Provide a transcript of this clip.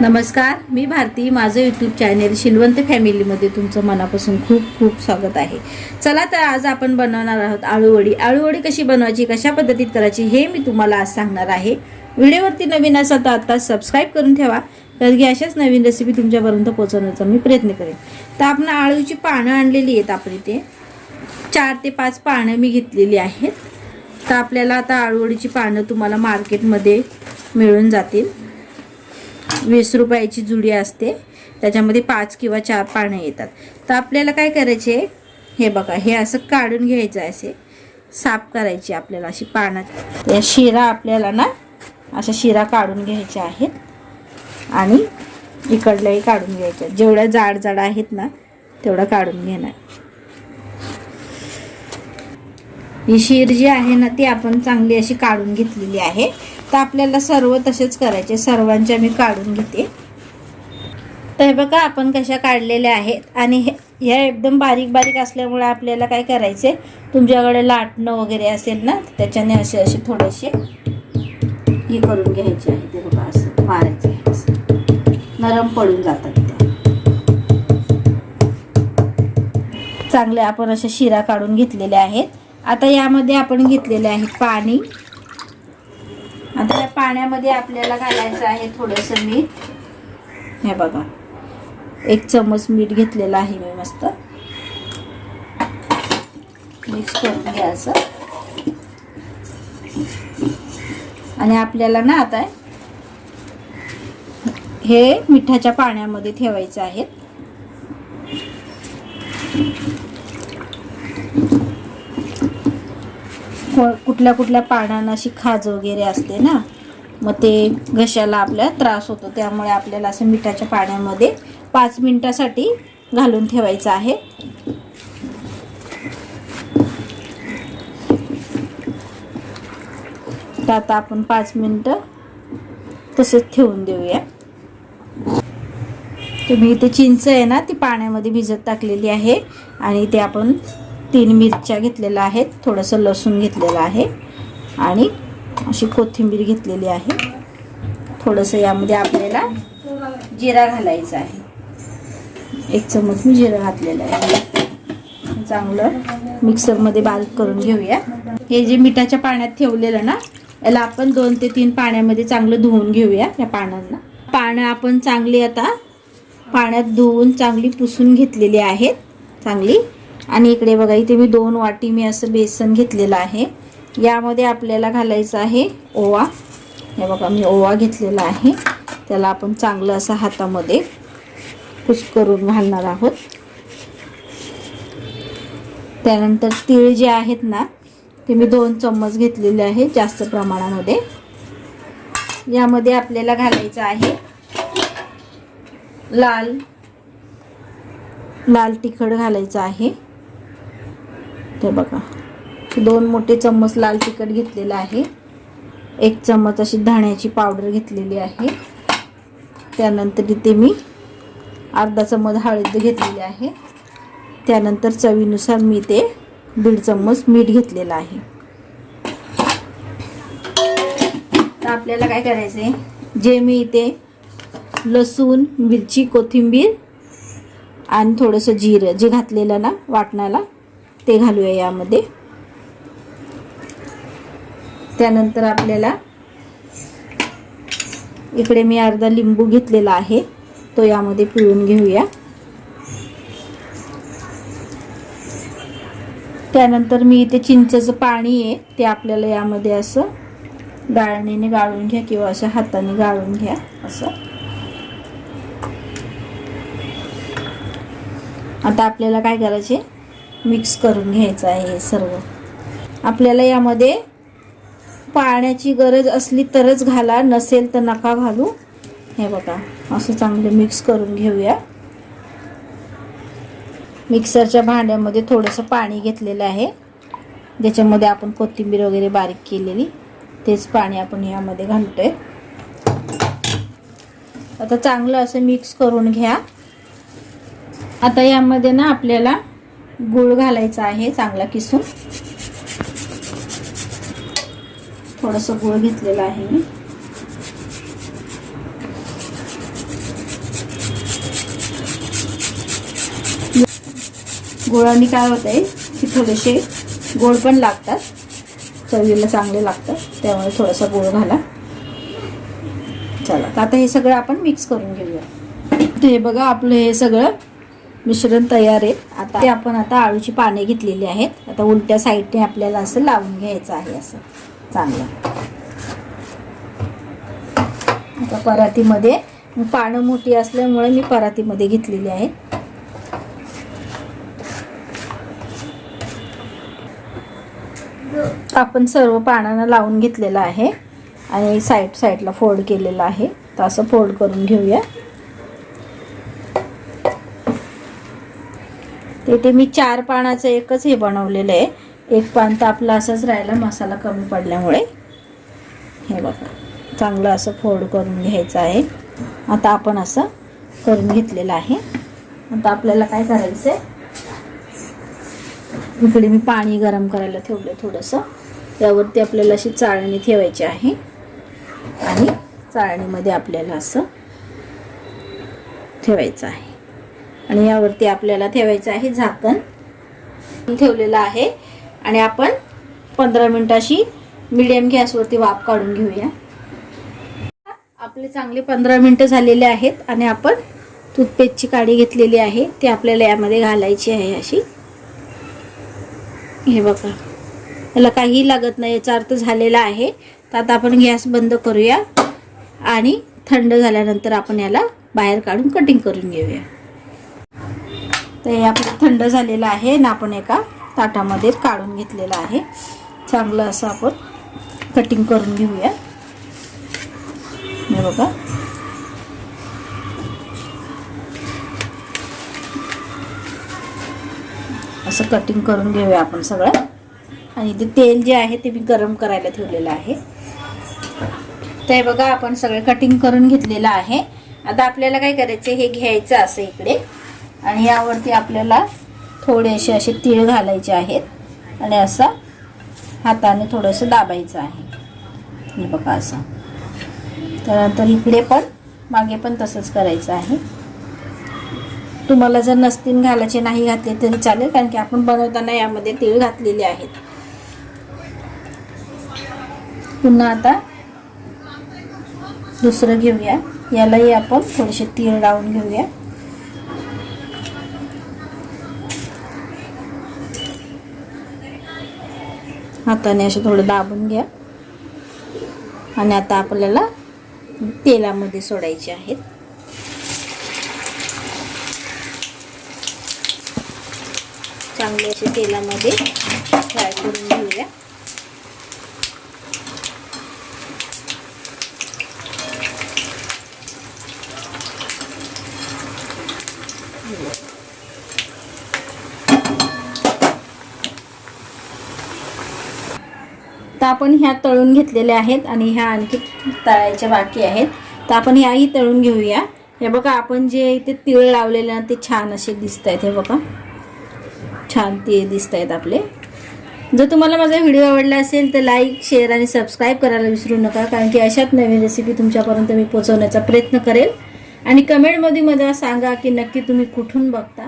नमस्कार मी भारती. माझं YouTube channel Shilwant फॅमिलीमध्ये तुमचं मनापासून खूप खूप स्वागत आहे. चला तर आज आपण बनवणार आहोत आळूवडी. आळूवडी कशी बनवायची कशा पद्धतीत करायची हे मी तुम्हाला आज सांगणार आहे. व्हिडिओवरती नवीन असाल तर आत्ताच सबस्क्राईब करून ठेवा कारण की अशाच नवीन रेसिपी तुमच्यापर्यंत पोहोचवण्याचा मी प्रयत्न करेन. तर आपण आळूची पानं आणलेली आहेत आपण इथे. चार ते पाच पानं मी घेतलेली आहेत. तर आपल्याला आता आळूवडीची पानं तुम्हाला मार्केटमध्ये मिळून जातील. वीस रुपयाची जुडी असते. त्याच्यामध्ये पाच किंवा चार पानं येतात. तर आपल्याला काय करायचे? हे बघा हे असं काढून घ्यायचं आहे असे. साफ करायची आपल्याला अशी पानं. या शिरा आपल्याला ना अशा शिरा काढून घ्यायच्या आहेत. आणि इकडल्याही काढून घ्यायच्या जेवढ्या जाड जाड आहेत ना तेवढं काढून घेणार. ही शीर जी आहे ना ती आपण चांगली अशी काढून घेतलेली आहे. तर आपल्याला सर्व तसेच करायचे. सर्वांच्या मी काढून घेते. तर हे बघा आपण कशा काढलेल्या आहेत. आणि हे ह्या एकदम बारीक बारीक असल्यामुळे आपल्याला काय करायचे तुमच्याकडे लाटणं वगैरे असेल ना त्याच्याने असे असे थोडेसे हे करून घ्यायचे आहे ते बघा असं मारायचे आहे असं. नरम पडून जातात चांगले आपण अशा शिरा काढून घेतलेल्या आहेत. आता यामध्ये आपण घेतलेले आहे पाणी. आता या पाण्यामध्ये आपल्याला घालायचं आहे थोडंसं मीठ. हे बघा. एक चमच मीठ घेतलेलं आहे मी मस्त. मिक्स करून घ्यायचं. आणि आपल्याला ना आता हे मिठाच्या पाण्यामध्ये ठेवायचं आहे. फळ कुठल्या कुठल्या पानांना अशी खाज वगैरे असते ना मग ते घशाला आपल्या त्रास होतो. त्यामुळे आपल्याला असं मिठाच्या पाण्यामध्ये पाच मिनिटासाठी घालून ठेवायचं आहे. तर आता आपण पाच मिनटं तसंच ठेवून देऊया. तुम्ही इथे चिंच आहे ना ती पाण्यामध्ये भिजत टाकलेली आहे आणि ते आपण तीन मिरच्या घेतलेल्या आहेत. थोडंसं लसूण घेतलेलं आहे. आणि अशी कोथिंबीर घेतलेली आहे. थोडंसं यामध्ये आपल्याला जिरा घालायचा आहे. एक चमच मी जिरा घातलेलं आहे. चांगलं मिक्सरमध्ये बारीक करून घेऊया. हे जे मिठाच्या पाण्यात ठेवलेलं ना याला आपण दोन ते तीन पाण्यामध्ये चांगलं धुवून घेऊया या पानांना. पानं आपण चांगली आता पाण्यात धुवून चांगली पुसून घेतलेली आहेत. चांगली आणि इकडे बघा इथे मी दोन वाटी मी असं बेसन घेतलेलं आहे. यामध्ये आपल्याला घालायचं आहे ओवा. हे बघा मी ओवा घेतलेला आहे. त्याला आपण चांगलं असं हातामध्ये कुसकरून घालणार आहोत. त्यानंतर तीळ जे आहेत ना ते मी दोन चम्मच घेतलेले आहे जास्त प्रमाणामध्ये. यामध्ये आपल्याला घालायचं आहे लाल लाल तिखट घालायचं आहे. ते बघा. दोन मोठे चम्मच लाल तिखट घेतलेलं आहे. एक चम्मच अशी धाण्याची पावडर घेतलेली आहे. त्यानंतर इथे मी अर्धा चम्मच हळद घेतलेली आहे. त्यानंतर चवीनुसार मी ते दीड चम्मच मीठ घेतलेलं आहे. तर आपल्याला काय करायचं आहे जे मी इथे लसूण मिरची कोथिंबीर आणि थोडंसं जिरं जे घातलेलं ना वाटणाला ते घालूया यामध्ये. त्यानंतर आपल्याला इकडे मी अर्धा लिंबू घेतलेला आहे तो यामध्ये पिळून घेऊया. त्यानंतर मी इथे चिंचेचं पाणी आहे ते आपल्याला यामध्ये असं गाळणीने गाळून घ्या किंवा अशा हाताने गाळून घ्या असं. आता आपल्याला काय करायचे मिक्स करून घ्यायचं आहे हे सर्व. आपल्याला यामध्ये पाण्याची गरज असली तरच घाला नसेल तर नका घालू. हे बघा असं चांगलं मिक्स करून घेऊया. मिक्सरच्या भांड्यामध्ये थोडंसं पाणी घेतलेलं आहे. ज्याच्यामध्ये आपण कोथिंबीर वगैरे बारीक केलेली तेच पाणी आपण यामध्ये घालतोय. आता चांगलं असं मिक्स करून घ्या. आता यामध्ये ना आपल्याला गुळ घालायचा आहे चांगला किसून. थोडंसं गुळ घेतलेलं आहे मी. गुळाने काय होत आहे की थोडेसे गोड पण लागतात. चवीला चांगले लागतात त्यामुळे थोडासा गोळ घाला. चला आता हे सगळं आपण मिक्स करून घेऊया. हे बघा आपलं हे सगळं मिश्रण तयार आहे. आता ते आपण आता आळूची पाने घेतलेली आहेत. आता उलट्या साईडने आपल्याला असं लावून घ्यायचं आहे असं. चांगलं. आता परातीमध्ये पानं मोठी असल्यामुळे मी परातीमध्ये घेतलेली आहे. आपण सर्व पानांना लावून घेतलेलं आहे. आणि साईड साईडला फोल्ड केलेलं आहे. तर असं फोल्ड करून घेऊया. ते ते मी चार पानाचं एकच हे बनवलेलं आहे. एक पान तर आपला असंच राहिला मसाला कमी पडल्यामुळे. हे बघा चांगलं असं फोड करून घ्यायचं आहे. आता आपण असं करून घेतलेलं आहे. आता आपल्याला काय करायचं आहे इकडे मी पाणी गरम करायला ठेवलं थोडंसं. त्यावरती आपल्याला अशी चाळणी ठेवायची आहे. आणि चाळणीमध्ये आपल्याला असं ठेवायचं आहे. आणि यावरती आपल्याला ठेवायचं आहे झाकण. ठेवलेलं आहे. आणि आपण पंधरा मिनिटाशी मिडियम गॅसवरती वाफ काढून घेऊया. आपले चांगले पंधरा मिनटं झालेले आहेत आणि आपण टूथपेस्टची काडी घेतलेली आहे. ती आपल्याला यामध्ये घालायची आहे अशी. हे बघा. याला काही लागत नाही याचा अर्थ झालेला आहे. तर आता आपण गॅस बंद करूया आणि थंड झाल्यानंतर आपण याला बाहेर काढून कटिंग करून घेऊया. तर हे आपलं थंड झालेलं आहे ना आपण एका ताटामध्ये काढून घेतलेलं आहे. चांगलं असं आपण कटिंग करून घेऊया. हे बघा. असं कटिंग करून घेऊया आपण सगळं. आणि ते तेल जे आहे ते मी गरम करायला ठेवलेलं आहे. ते बघा आपण सगळं कटिंग करून घेतलेलं आहे. आता आपल्याला काय करायचं हे घ्यायचं असं इकडे. आणि यावरती आपल्याला थोडेसे असे तीळ घालायचे आहेत. आणि असं हाताने थोडंसं दाबायचं आहे. हे बघा असं. त्यानंतर इकडे पण मागे पण तसंच करायचं आहे. तुम्हाला जर नसतील घालायचे नाही घातले तरी चालेल कारण की आपण बनवताना यामध्ये तीळ घातलेले आहेत. पुन्हा आता दुसरं घेऊया. यालाही आपण थोडेसे तीळ लावून घेऊया. हाताने असे थोडं दाबून घ्या. आणि आता आपल्याला तेलामध्ये सोडायचे आहेत. चांगले असे तेलामध्ये फ्राय करून घेऊया. तर आपण ह्या तळून घेतलेल्या आहेत आणि ह्या आणखी तळायच्या बाकी आहेत. तर आपण ह्याही तळून घेऊया. हे बघा आपण जे इथे तिळ लावलेले ना ते छान असे दिसत आहेत. हे बघा छान ते दिसत आहेत आपले. जर तुम्हाला माझा व्हिडिओ आवडला असेल तर लाईक शेअर आणि सबस्क्राईब करायला विसरू नका कारण की अशाच नवीन रेसिपी तुमच्यापर्यंत मी पोचवण्याचा प्रयत्न करेल. आणि कमेंटमध्ये मला सांगा की नक्की तुम्ही कुठून बघता.